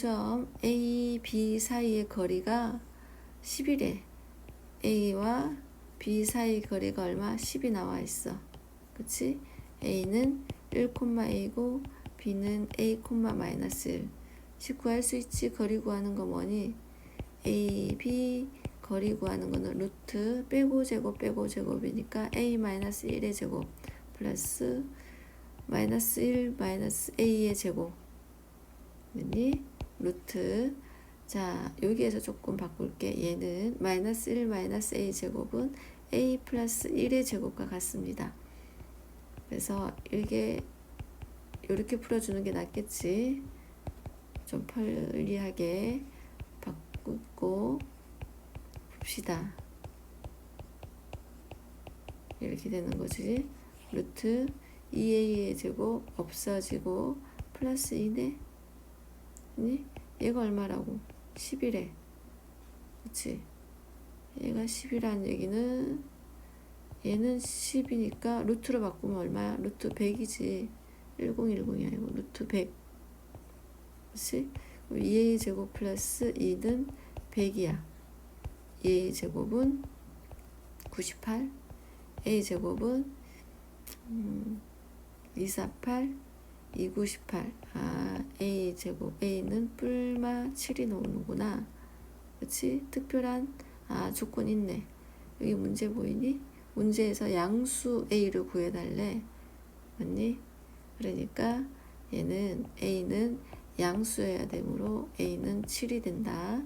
점 A, B 사이의 거리가 10이래. A와 B 사이 거리가 얼마? 10이 나와 있어. 그치? A는 1,A고 B는 A, 마이너스 1. 식 구할 수 있지. 거리 구하는 거 뭐니? A, B 거리 구하는 거는 루트 빼고 제곱 빼고 제곱이니까 A 마이너스 1의 제곱 플러스 마이너스 1 마이너스 A의 제곱 니 루트. 자 여기에서 조금 바꿀게. 얘는 마이너스 1 마이너스 A 제곱은 A 플러스 1의 제곱과 같습니다. 그래서 이게 이렇게 풀어주는 게 낫겠지? 좀 편리하게 바꾸고 봅시다. 이렇게 되는 거지. 루트 2a의 제곱 없어지고 플러스 2네 아니 얘가 얼마라고? 10이래 그치? 얘가 10이라는 얘기는 얘는 10이니까 루트로 바꾸면 얼마야? 루트 100이지. 1010이 아니고 루트 100 그치? 2a 제곱 플러스 2는 100이야. 2a 제곱은 98 a 제곱은 음, 248 298 아, a 제곱. A는 뿔마 7이 나오는구나. 그치? 특별한? 아 조건 있네. 여기 문제 보이니? 문제에서 양수 a를 구해달래. 맞니? 그러니까 얘는 a는 양수여야 되므로 a는 7이 된다